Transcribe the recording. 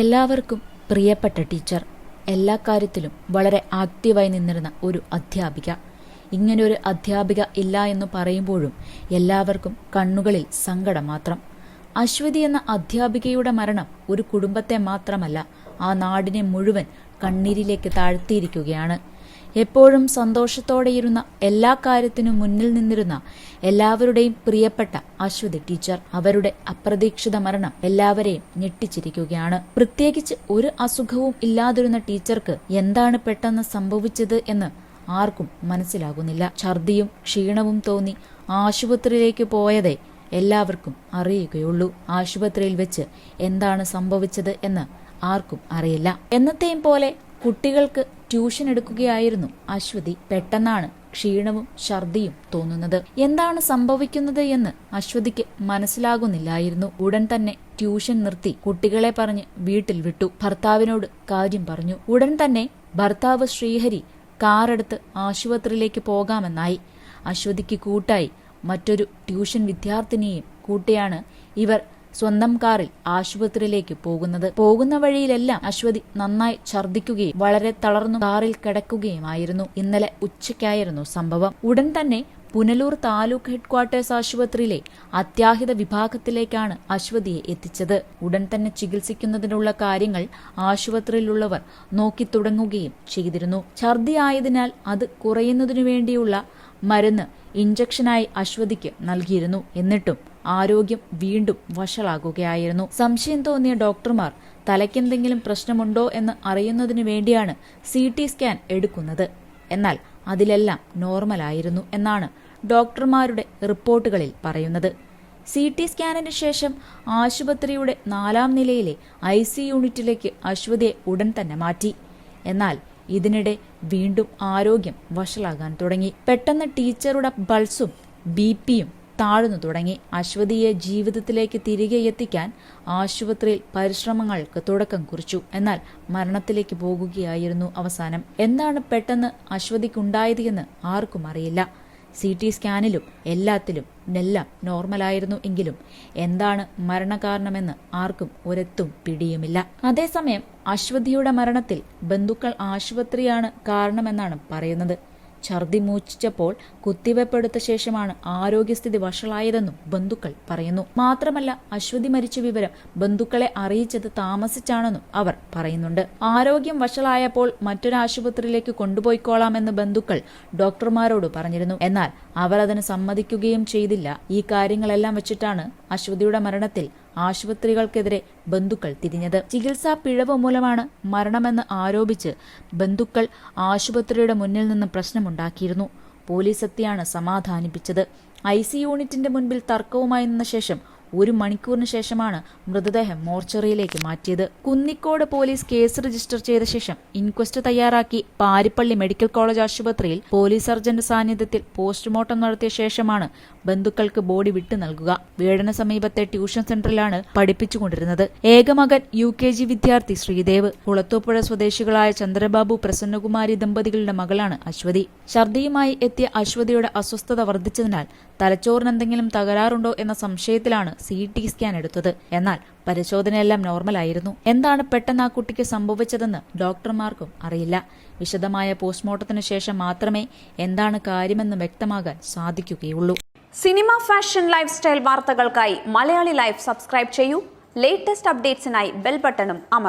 എല്ലാവർക്കും പ്രിയപ്പെട്ട ടീച്ചർ എല്ലാ കാര്യത്തിലും വളരെ ആക്റ്റീവായി നിന്നിരുന്ന ഒരു അധ്യാപിക. ഇങ്ങനൊരു അധ്യാപിക ഇല്ല എന്ന് പറയുമ്പോഴും എല്ലാവർക്കും കണ്ണുകളിൽ സങ്കടം മാത്രം. അശ്വതി എന്ന അധ്യാപികയുടെ മരണം ഒരു കുടുംബത്തെ മാത്രമല്ല ആ നാടിനെ മുഴുവൻ കണ്ണീരിലേക്ക് താഴ്ത്തിയിരിക്കുകയാണ്. എപ്പോഴും സന്തോഷത്തോടെയിരുന്ന എല്ലാ കാര്യത്തിനും മുന്നിൽ നിന്നിരുന്ന എല്ലാവരുടെയും പ്രിയപ്പെട്ട അശ്വതി ടീച്ചർ അവരുടെ അപ്രതീക്ഷിത മരണം എല്ലാവരെയും ഞെട്ടിച്ചിരിക്കുകയാണ്. പ്രത്യേകിച്ച് ഒരു അസുഖവും ഇല്ലാതിരുന്ന ടീച്ചർക്ക് എന്താണ് പെട്ടെന്ന് സംഭവിച്ചത് എന്ന് ആർക്കും മനസ്സിലാകുന്നില്ല. ഛർദിയും ക്ഷീണവും തോന്നി ആശുപത്രിയിലേക്ക് പോയതേ എല്ലാവർക്കും അറിയുകയുള്ളൂ. ആശുപത്രിയിൽ വെച്ച് എന്താണ് സംഭവിച്ചത് എന്ന് ആർക്കും അറിയില്ല. എന്നത്തെയും പോലെ കുട്ടികൾക്ക് ട്യൂഷൻ എടുക്കുകയായിരുന്നു അശ്വതി പെട്ടെന്നാണ് ക്ഷീണവും ഛർദിയും തോന്നുന്നത്. എന്താണ് സംഭവിക്കുന്നത് എന്ന് അശ്വതിക്ക് മനസ്സിലാകുന്നില്ലായിരുന്നു. ഉടൻ തന്നെ ട്യൂഷൻ നിർത്തി കുട്ടികളെ പറഞ്ഞ് വീട്ടിൽ വിട്ടു. ഭർത്താവിനോട് കാര്യം പറഞ്ഞു. ഉടൻ തന്നെ ഭർത്താവ് ശ്രീഹരി കാറെടുത്ത് ആശുപത്രിയിലേക്ക് പോകാമെന്നായി. അശ്വതിക്ക് കൂട്ടായി മറ്റൊരു ട്യൂഷൻ വിദ്യാർത്ഥിനിയെയും കൂട്ടിയാണ് ഇവർ സ്വന്തം കാറിൽ ആശുപത്രിയിലേക്ക് പോകുന്നത്. പോകുന്ന വഴിയിലെല്ലാം അശ്വതി നന്നായി ഛർദ്ദിക്കുകയും വളരെ തളർന്നു കാറിൽ കിടക്കുകയുമായിരുന്നു. ഇന്നലെ ഉച്ചയ്ക്കായിരുന്നു സംഭവം. ഉടൻ തന്നെ പുനലൂർ താലൂക്ക് ഹെഡ്ക്വാർട്ടേഴ്സ് ആശുപത്രിയിലെ അത്യാഹിത വിഭാഗത്തിലേക്കാണ് അശ്വതിയെ എത്തിച്ചത്. ഉടൻ തന്നെ ചികിത്സിക്കുന്നതിനുള്ള കാര്യങ്ങൾ ആശുപത്രിയിലുള്ളവർ നോക്കി തുടങ്ങുകയും ചെയ്തിരുന്നു. ഛർദി ആയതിനാൽ അത് കുറയുന്നതിനു വേണ്ടിയുള്ള മരുന്ന് ഇഞ്ചക്ഷനായി അശ്വതിക്ക് നൽകിയിരുന്നു. എന്നിട്ടും ആരോഗ്യം വീണ്ടും വഷളാകുകയായിരുന്നു. സംശയം തോന്നിയ ഡോക്ടർമാർ തലയ്ക്കെന്തെങ്കിലും പ്രശ്നമുണ്ടോ എന്ന് അറിയുന്നതിനു വേണ്ടിയാണ് സി ടി സ്കാൻ എടുക്കുന്നത്. എന്നാൽ അതിലെല്ലാം നോർമലായിരുന്നു എന്നാണ് ഡോക്ടർമാരുടെ റിപ്പോർട്ടുകളിൽ പറയുന്നത്. സി ടി സ്കാനിന് ശേഷം ആശുപത്രിയുടെ നാലാം നിലയിലെ ഐ സി യൂണിറ്റിലേക്ക് അശ്വതിയെ ഉടൻ തന്നെ മാറ്റി. എന്നാൽ ഇതിനിടെ വീണ്ടും ആരോഗ്യം വഷളാകാൻ തുടങ്ങി. പെട്ടെന്ന് ടീച്ചറുടെ ബൾസും ബി പിയും താഴ്ന്നു തുടങ്ങി. അശ്വതിയെ ജീവിതത്തിലേക്ക് തിരികെ എത്തിക്കാൻ ആശുപത്രിയിൽ പരിശ്രമങ്ങൾക്ക് തുടക്കം കുറിച്ചു. എന്നാൽ മരണത്തിലേക്ക് പോകുകയായിരുന്നു അവസാനം. എന്താണ് പെട്ടെന്ന് അശ്വതിക്കുണ്ടായത് എന്ന് ആർക്കും അറിയില്ല. സി ടി സ്കാനിലും എല്ലാത്തിലും എല്ലാം നോർമലായിരുന്നു എങ്കിലും എന്താണ് മരണകാരണമെന്ന് ആർക്കും ഒരെത്തും പിടിയുമില്ല. അതേസമയം അശ്വതിയുടെ മരണത്തിൽ ബന്ധുക്കൾ ആശുപത്രിയാണ് കാരണമെന്നാണ് പറയുന്നത്. ഛർദി മൂർച്ഛിച്ചപ്പോൾ കുത്തിവെപ്പെടുത്ത ശേഷമാണ് ആരോഗ്യസ്ഥിതി വഷളായതെന്നും ബന്ധുക്കൾ പറയുന്നു. മാത്രമല്ല അശ്വതി മരിച്ച വിവരം ബന്ധുക്കളെ അറിയിച്ചത് താമസിച്ചാണെന്നും അവർ പറയുന്നുണ്ട്. ആരോഗ്യം വഷളായപ്പോൾ മറ്റൊരാശുപത്രിയിലേക്ക് കൊണ്ടുപോയിക്കോളാമെന്ന് ബന്ധുക്കൾ ഡോക്ടർമാരോട് പറഞ്ഞിരുന്നു. എന്നാൽ അവർ അതിന് സമ്മതിക്കുകയും ചെയ്തില്ല. ഈ കാര്യങ്ങളെല്ലാം വെച്ചിട്ടാണ് അശ്വതിയുടെ മരണത്തിൽ ആശുപത്രികൾക്കെതിരെ ബന്ധുക്കൾ തിരിഞ്ഞത്. ചികിത്സാ പിഴവ് മൂലമാണ് മരണമെന്ന് ആരോപിച്ച് ബന്ധുക്കൾ ആശുപത്രിയുടെ മുന്നിൽ നിന്ന് പ്രശ്നമുണ്ടാക്കിയിരുന്നു. പോലീസ് എത്തിയാണ് സമാധാനിപ്പിച്ചത്. ഐ സി യൂണിറ്റിന്റെ മുൻപിൽ തർക്കവുമായി നിന്ന ശേഷം ഒരു മണിക്കൂറിന് ശേഷമാണ് മൃതദേഹം മോർച്ചറിയിലേക്ക് മാറ്റിയത്. കുന്നിക്കോട് പോലീസ് കേസ് രജിസ്റ്റർ ചെയ്ത ശേഷം ഇൻക്വസ്റ്റ് തയ്യാറാക്കി പാരിപ്പള്ളി മെഡിക്കൽ കോളേജ് ആശുപത്രിയിൽ പോലീസ് സർജന്റെ സാന്നിധ്യത്തിൽ പോസ്റ്റ്മോർട്ടം നടത്തിയ ശേഷമാണ് ബന്ധുക്കൾക്ക് ബോഡി വിട്ടു നൽകുക. വീടിന് സമീപത്തെ ട്യൂഷൻ സെന്ററിലാണ് പഠിപ്പിച്ചുകൊണ്ടിരുന്നത്. ഏകമകൻ യു കെ ജി വിദ്യാർത്ഥി ശ്രീദേവ് കുളത്തൂപ്പുഴ സ്വദേശികളായ ചന്ദ്രബാബു പ്രസന്നകുമാരി ദമ്പതികളുടെ മകളാണ് അശ്വതി. ഛർദിയുമായി എത്തിയ അശ്വതിയുടെ അസ്വസ്ഥത വർദ്ധിച്ചതിനാൽ തലച്ചോറിന് എന്തെങ്കിലും തകരാറുണ്ടോ എന്ന സംശയത്തിലാണ് സി ടി സ്കാൻ എടുത്തത്. എന്നാൽ പരിശോധനയെല്ലാം നോർമലായിരുന്നു എന്താണ് പെട്ടെന്ന് ആ കുട്ടിക്ക് സംഭവിച്ചതെന്ന് ഡോക്ടർമാർക്കും അറിയില്ല. വിശദമായ പോസ്റ്റ്മോർട്ടത്തിന് ശേഷം മാത്രമേ എന്താണ് കാര്യമെന്ന് വ്യക്തമാകാൻ സാധിക്കുകയുള്ളൂ. സിനിമ ഫാഷൻ ലൈഫ് സ്റ്റൈൽ വാർത്തകൾക്കായി മലയാളി ലൈഫ് സബ്സ്ക്രൈബ് ചെയ്യൂ. ലേറ്റസ്റ്റ് അപ്ഡേറ്റ്സിനായി ബെൽ ബട്ടണും അമർ